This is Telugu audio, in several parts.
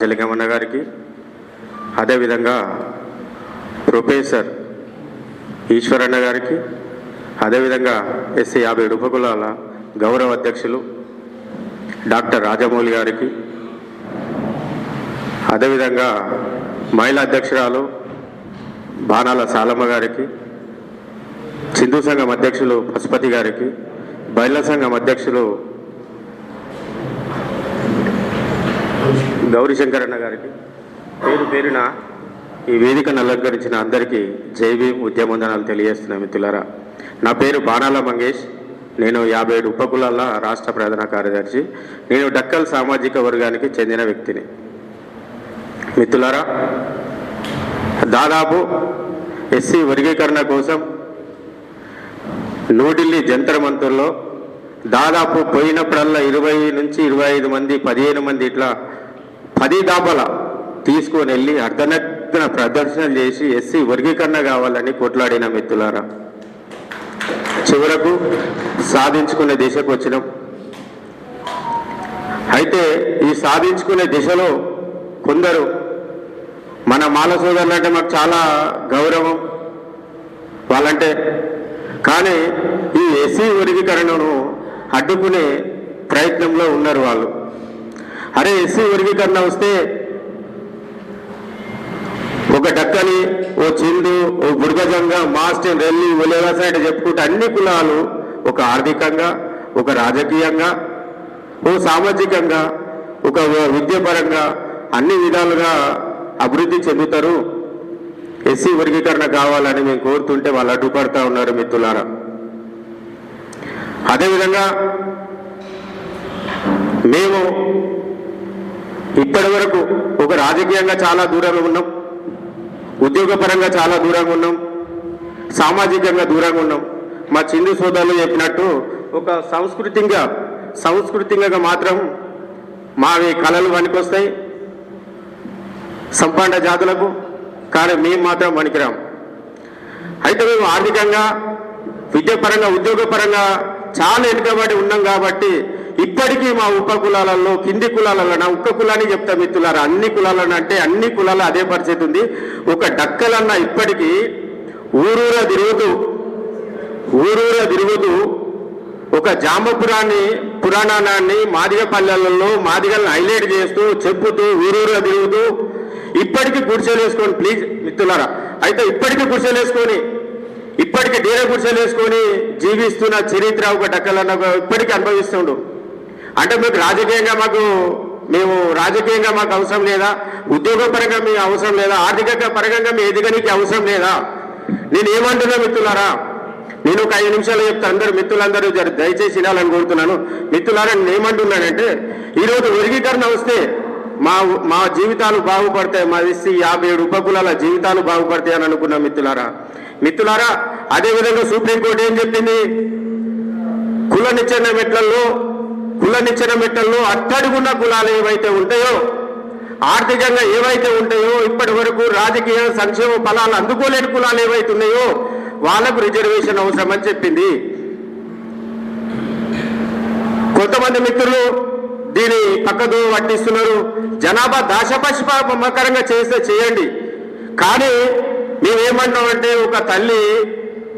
జలిగమన్న గారికి అదేవిధంగా ప్రొఫెసర్ ఈశ్వరన్న గారికి అదేవిధంగా ఎస్సీ యాభై ఉపకులాల గౌరవ అధ్యక్షులు డాక్టర్ రాజమౌళి గారికి అదేవిధంగా మహిళా అధ్యక్షురాలు బాణాల సాలమ్మ గారికి సింధు సంఘం అధ్యక్షులు పశుపతి గారికి బయళ్ళ సంఘం అధ్యక్షులు గౌరీశంకరన్న గారికి పేరు పేరున ఈ వేదికను అలంకరించిన అందరికీ జై భీమ్ ఉద్యమందనాలు తెలియజేస్తున్న మిత్రులారా. నా పేరు బాణాల మంగేష్. నేను యాభై ఏడు ఉపకులాల రాష్ట్ర ప్రధాన కార్యదర్శి. నేను డక్కల్ సామాజిక వర్గానికి చెందిన వ్యక్తిని. మిత్రులారా దాదాపు ఎస్సీ వర్గీకరణ కోసం న్యూఢిల్లీ జంతర్ మంతుల్లో దాదాపు పోయినప్పుడల్లా ఇరవై నుంచి ఇరవై ఐదు మంది పదిహేను మంది ఇట్లా పది దాబల తీసుకొని వెళ్ళి అర్ధనగ్న ప్రదర్శనలు చేసి ఎస్సీ వర్గీకరణ కావాలని కొట్లాడిన మిత్రులారా. చివరకు సాధించుకునే దిశకు వచ్చినాం. అయితే ఈ సాధించుకునే దిశలో కొందరు మన మాల సోదరులు అంటే మాకు చాలా గౌరవం వాళ్ళంటే. కానీ ఈ ఎస్సీ వర్గీకరణను అడ్డుకునే ప్రయత్నంలో ఉన్నారు వాళ్ళు. అరే ఎస్సీ వర్గీకరణ వస్తే ఒక డక్కని ఓ చిందు ఓ బుర్గజంగా మాస్టర్ రెల్లి ఒలేవా సైడ్ చెప్పుకుంటే అన్ని కులాలు ఒక ఆర్థికంగా ఒక రాజకీయంగా ఓ సామాజికంగా ఒక విద్యాపరంగా అన్ని విధాలుగా అభివృద్ధి చెందుతారు. ఎస్సీ వర్గీకరణ కావాలని మేము కోరుతుంటే వాళ్ళు అడ్డుపడతా ఉన్నారు మిత్రులారా. అదేవిధంగా మేము ఇప్పటి వరకు ఒక రాజకీయంగా చాలా దూరంగా ఉన్నాం. ఉద్యోగపరంగా చాలా దూరంగా ఉన్నాం. సామాజికంగా దూరంగా ఉన్నాం. మా చిందు సోదరులు చెప్పినట్టు ఒక సంస్కృతిగా సాంస్కృతికంగా మాత్రం మావి కళలు పనికొస్తాయి. సంపాండ జాతులకు కానీ మేము మాత్రం పనికిరాం. అయితే మేము ఆర్థికంగా విద్యాపరంగా ఉద్యోగపరంగా చాలా వెనుకబడి ఉన్నాం కాబట్టి ఇప్పటికీ మా ఉప కులాలలో కింది కులాలలో నా ఒక్క కులాన్ని చెప్తా మిత్రులారా అన్ని కులాలను అంటే అన్ని కులాలు అదే పరిస్థితి ఉంది. ఒక డక్కలన్న ఇప్పటికీ ఊరూర తిరుగుతూ ఊరూర తిరుగుతూ ఒక జాంబపురాన్ని పురాణాన్ని మాదిగ పల్లెలలో మాదిగలను హైలైట్ చేస్తూ చెప్పుతూ ఊరూర తిరుగుతూ ఇప్పటికీ గుడిసెలు వేసుకొని ప్లీజ్ మిత్రులారా అయితే ఇప్పటికీ గుడిసెలు వేసుకొని ఇప్పటికీ డీర గుడిసెలు వేసుకొని జీవిస్తున్న చరిత్ర ఒక డక్కలన్న ఇప్పటికీ అనుభవిస్తుండు. అంటే మీకు రాజకీయంగా మాకు మేము రాజకీయంగా మాకు అవసరం లేదా? ఉద్యోగపరంగా మీకు అవసరం లేదా? ఆర్థికంగా పరంగా మీ ఎదగనికి అవసరం లేదా? నేను ఏమంటున్నా మిత్రులారా? నేను ఒక ఐదు నిమిషాలు చెప్తా అందరు మిత్రులందరూ దయచేసి వినాలని కోరుతున్నాను. మిత్రులారా నేను ఏమంటున్నానంటే ఈరోజు వర్గీకరణ వస్తే మా మా జీవితాలు బాగుపడతాయి మా ఇస్తే యాభై ఏడు ఉపకులాల జీవితాలు బాగుపడతాయి అని అనుకున్నా మిత్రులారా. మిత్రులారా అదేవిధంగా సుప్రీంకోర్టు ఏం చెప్పింది? కుల నిచ్చెన్న మెట్లలో కుల నిచ్చెన మెట్లలో అట్టడుగున్న కులాలు ఏవైతే ఉంటాయో ఆర్థికంగా ఏవైతే ఉంటాయో ఇప్పటి వరకు రాజకీయ సంక్షేమ ఫలాలు అందుకోలేని కులాలు ఏవైతే ఉన్నాయో వాళ్ళకు రిజర్వేషన్ అవసరం అని చెప్పింది. కొంతమంది మిత్రులు దీని పక్కదో పట్టిస్తున్నారు జనాభా దాశపశుపకరంగా చేస్తే చేయండి. కానీ మేమేమంటామంటే ఒక తల్లి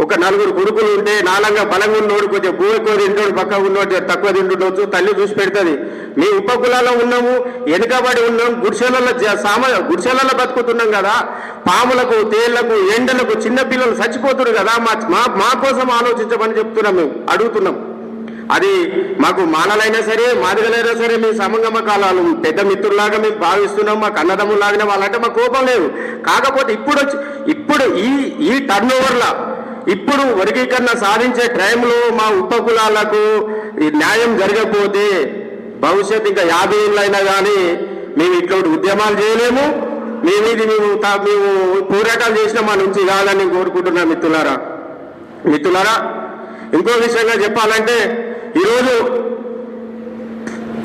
ఒక నలుగురు కొడుకులు ఉంటే నాలంగా బలంగా ఉన్నోడు కొంచెం భూ ఎక్కువ తింటాడు పక్క ఉన్నోడు తక్కువ తింటుండొచ్చు తల్లి చూసి పెడుతుంది. మీ ఉపకులాలో ఉన్నాము వెనుకబడి ఉన్నాం గుడిసెలలో జ- సామ గుడిసెలలో బతుకుతున్నాం కదా పాములకు తేళ్ళకు ఎండలకు చిన్న పిల్లలు చచ్చిపోతున్నారు కదా మా మా కోసం ఆలోచించమని చెప్తున్నాం మేము అడుగుతున్నాం. అది మాకు మానలైనా సరే మాదిగలైనా సరే మేము సమంగమ కాలాలు పెద్ద మిత్రులాగా మేము భావిస్తున్నాం మాకు కన్నదమ్ములాగానే వాళ్ళంటే మాకు కోపం లేదు. కాకపోతే ఇప్పుడు వచ్చి ఇప్పుడు ఈ ఈ టర్న్ ఓవర్లా ఇప్పుడు వర్గీకరణ సాధించే టైంలో మా ఉపకులాలకు ఈ న్యాయం జరగకపోతే భవిష్యత్ ఇంకా యాభై ఏళ్ళైనా కానీ మేము ఇట్లాంటి ఉద్యమాలు చేయలేము. మేము ఇది మేము మేము పోరాటాలు చేసిన మా నుంచి కాదని కోరుకుంటున్నా మిత్రులారా. మిత్రులారా ఇంకో విషయంగా చెప్పాలంటే ఈరోజు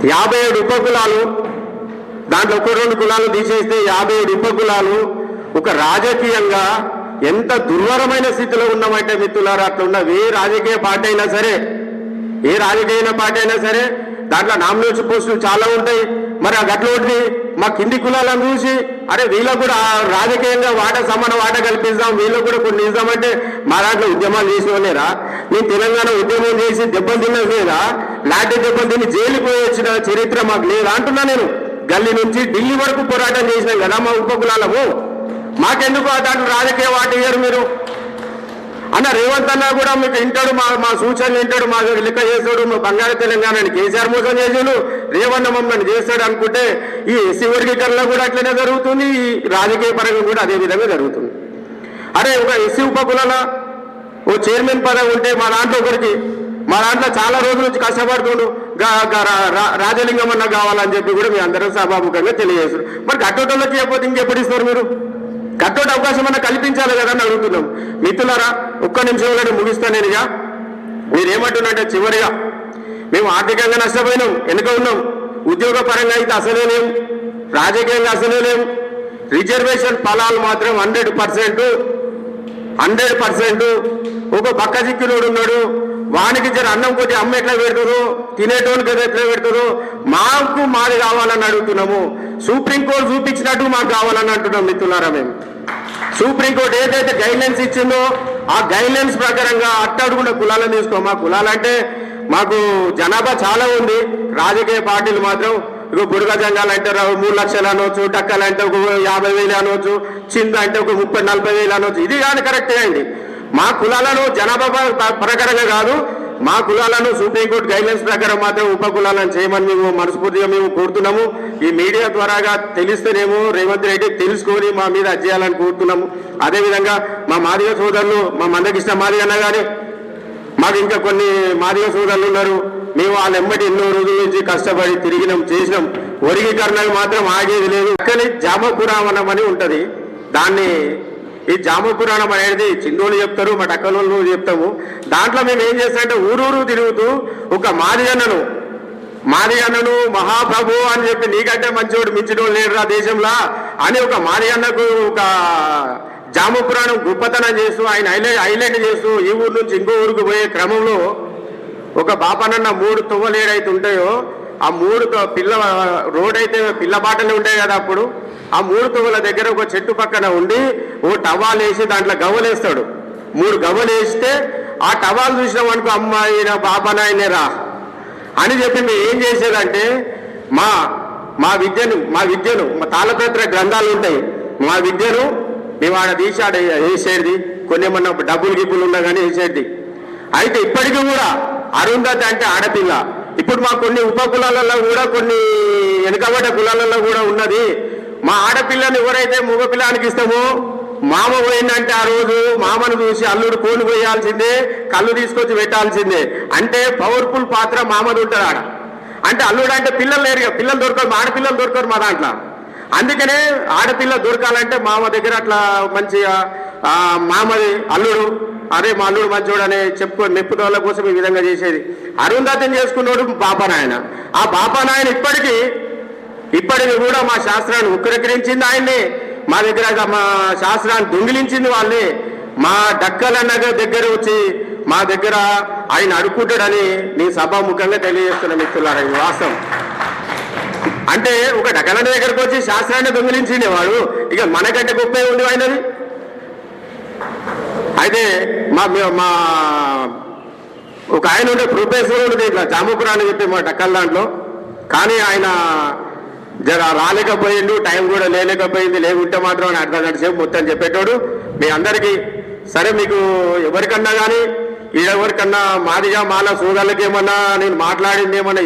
యాభై ఏడు ఉపకులాలు దాంట్లో ఒక రెండు కులాలు తీసేస్తే యాభై ఏడు ఉపకులాలు ఒక రాజకీయంగా ఎంత దుర్వరమైన స్థితిలో ఉన్నామంటే మిత్రులారా అట్లా ఏ రాజకీయ పార్టీ అయినా సరే ఏ రాజకీయ పార్టీ అయినా సరే దాంట్లో నామినేషన్ పోస్టులు చాలా ఉంటాయి. మరి ఆ గట్లోటి మా కింది కులాలను చూసి అరే వీళ్ళకు కూడా రాజకీయంగా వాట సమాన వాట కల్పిస్తాం వీళ్ళకు కూడా కొన్ని ఇస్తామంటే మా దాంట్లో ఉద్యమాలు చేసిన నేను తెలంగాణ ఉద్యమం చేసి దెబ్బలు తిన్నది లేదా? లాంటి దెబ్బలు తిని జైలుకు పోయి వచ్చిన చరిత్ర మాకు లేదా అంటున్నా నేను. గల్లీ నుంచి ఢిల్లీ వరకు పోరాటం చేసినాం కదా మా ఉపకులాలము మాకెందుకు ఆ దాంట్లో రాజకీయ వాటి ఇయ్యరు మీరు? అన్న రేవంత్ అన్న కూడా మీకు వింటాడు మా మా సూచనలు వింటాడు మా లెక్క చేస్తాడు మా బంగారు తెలంగాణని కేసీఆర్ మోసం చేసాడు. రేవన్న మమ్మల్ని చేస్తాడు అనుకుంటే ఈ ఎస్సీ వర్గీకరణ కూడా అట్లనే జరుగుతుంది ఈ రాజకీయ పరంగా కూడా అదే విధంగా జరుగుతుంది. అరే ఒక ఎస్సీ ఉపకులన ఓ చైర్మన్ పదవి ఉంటే మా దాంట్లో ఒకరికి మా దాంట్లో చాలా రోజుల నుంచి కష్టపడుతుండు. రాజలింగం అన్న కావాలని చెప్పి కూడా మీ అందరూ సభాముఖంగా తెలియజేస్తారు మరి కట్టోటోళ్ళకి చెప్పకపోతే ఇంకెప్పుడు ఇస్తారు మీరు? కట్టోటి అవకాశం అన్న కల్పించాలి కదా అని అడుగుతున్నాం. మిత్రులారా ఒక్క నిమిషంలో ముగిస్తాను నేనుగా మీరేమంటున్నారంటే చివరిగా మేము ఆర్థికంగా నష్టపోయినాం వెనుక ఉన్నాం. ఉద్యోగ పరంగా అయితే అసలే లేం రాజకీయంగా అసలే లేం. రిజర్వేషన్ ఫలాలు మాత్రం హండ్రెడ్ పర్సెంట్ హండ్రెడ్ పర్సెంట్. ఒక పక్క చిక్కులోడు ఉన్నాడు వానికి జర అన్నం కొద్ది అమ్మ ఎట్లా పెడతారు తినేటోనికి అది ఎట్లా పెడతారు మాకు మాది కావాలని అడుగుతున్నాము. సుప్రీంకోర్టు చూపించినట్టు మాకు కావాలని అంటున్నాం మిత్రులారా మేము. సుప్రీంకోర్టు ఏదైతే గైడ్లైన్స్ ఇచ్చిందో ఆ గైడ్లైన్స్ ప్రకారంగా అట్టడుగున్న కులాలను తీసుకో. మా కులాలంటే మాకు జనాభా చాలా ఉంది. రాజకీయ పార్టీలు మాత్రం ఇక బుడగ జంగాలు అంటే మూడు లక్షలు అనవచ్చు టక్కలు అంటే ఒక యాభై వేలు అనవచ్చు చింత అంటే ఒక ముప్పై నలభై వేలు అనవచ్చు ఇది కానీ కరెక్టే అండి మా కులాలను జనాభా ప్రకారంగా కాదు మా కులాలను సుప్రీంకోర్టు గైడ్లైన్స్ ప్రకారం మాత్రం ఉప కులాలను చేయమని మేము మనస్ఫూర్తిగా మేము కోరుతున్నాము. ఈ మీడియా ద్వారాగా తెలిస్తేనేమో రేవంత్ రెడ్డి తెలుసుకొని మా మీద చేయాలని కోరుతున్నాము. అదేవిధంగా మా మాదిగ సోదరులు మా మందకృష్ణ మాదిగ అన్న కానీ మాకు ఇంకా కొన్ని మాదిగ సోదరులు ఉన్నారు. మేము వాళ్ళ ఎమ్మటి ఎన్నో రోజుల నుంచి కష్టపడి తిరిగినాం చేసినాం. వర్గీకరణకు మాత్రం ఆగేది లేదు. కానీ జామపురావనం అని ఉంటుంది. దాన్ని ఈ జామ పురాణం అనేది చిన్నోళ్ళు చెప్తారు మా టక్కలోళ్ళు చెప్తాము. దాంట్లో మేము ఏం చేస్తామంటే ఊరూరు తిరుగుతూ ఒక మాదిగన్నను మాదిగన్నను మహాప్రభు అని చెప్పి నీకంటే మంచివాడు మించినోడు లేడురా దేశంలో అని ఒక మాదిగన్నకు ఒక జామ పురాణం గొప్పతనం చేస్తూ ఆయన హైలైట్ హైలైట్ చేస్తూ ఈ ఊరు నుంచి ఇంకో ఊరికి పోయే క్రమంలో ఒక బాపనన్న మూడు తువ్వలేడైతే ఉంటాయో ఆ మూడు పిల్ల రోడ్ అయితే పిల్ల బాటలు ఉంటాయి కదా అప్పుడు. ఆ మూడు తువ్వల దగ్గర ఒక చెట్టు పక్కన ఉండి ఓ టవాల్ వేసి దాంట్లో గవ్వలేస్తాడు. మూడు గవ్వలు వేస్తే ఆ టవాల్ చూసినాం అనుకో అమ్మాయి నా బాబానాయనే రా అని చెప్పి మేము ఏం చేసేదంటే మా మా విద్యను మా విద్యను మా తాళపత్ర గ్రంథాలు ఉంటాయి. మా విద్యను మేము ఆడ తీసి ఆడ వేసేది. కొన్ని ఏమన్నా డబ్బులు గిబ్బులు ఉన్నా కానీ వేసేది. అయితే ఇప్పటికీ కూడా అరుంధతి అంటే ఆడపిల్ల. ఇప్పుడు మా కొన్ని ఉప కులాలలో కూడా కొన్ని వెనుకబడ్డ కులాలలో కూడా ఉన్నది. మా ఆడపిల్లని ఎవరైతే మగ పిల్లానికి ఇస్తామో మామ పోయిందంటే ఆ రోజు మామను చూసి అల్లుడు కోలు పోయాల్సిందే కళ్ళు తీసుకొచ్చి పెట్టాల్సిందే. అంటే పవర్ఫుల్ పాత్ర మామది ఉంటుంది ఆడ. అంటే అల్లుడు అంటే పిల్లలు లేరు పిల్లలు దొరకరు మా ఆడపిల్లలు దొరకరు మా దాంట్లో. అందుకనే ఆడపిల్ల దొరకాలంటే మామ దగ్గర అట్లా మంచిగా మామది అల్లుడు అరే మా అల్లుడు మంచోడు అనే చెప్పుకొని మెప్పుదోళ్ళ కోసం ఈ విధంగా చేసేది. అరుంధతిని చేసుకున్నాడు బాపానాయన ఆ బాపానాయన ఇప్పటికీ ఇప్పటికి కూడా మా శాస్త్రాన్ని ఉక్రకరించింది ఆయన్ని. మా దగ్గర మా శాస్త్రాన్ని దొంగిలించింది వాళ్ళే మా డక్కలన్న దగ్గర వచ్చి మా దగ్గర ఆయన అడుక్కుంటాడని నీ సభాముఖంగా తెలియజేస్తున్న మిత్రులారా ఇది వాస్తవం. అంటే ఒక డక్కలన్న దగ్గరకు వచ్చి శాస్త్రాన్ని దొంగిలించింది వాడు. ఇక మనకంటే గొప్ప ఉంది ఆయనది. అయితే మా మా ఒక ఆయన ఉండే ప్రొఫెసర్ ఉండేది ఇట్లా జామపురాన్ని చెప్పి మా డక్కల దాంట్లో. కానీ ఆయన జర రాలేకపోయిండు టైం కూడా లేలేకపోయింది లేకుంటే మాత్రం ఆయన అర్ధ గంట సేపు మొత్తం చెప్పేటోడు. మీ అందరికీ సరే మీకు ఎవరికన్నా కానీ ఎవరికన్నా మాదిగా మాల సోదరులకి ఏమన్నా నేను మాట్లాడింది ఏమన్నా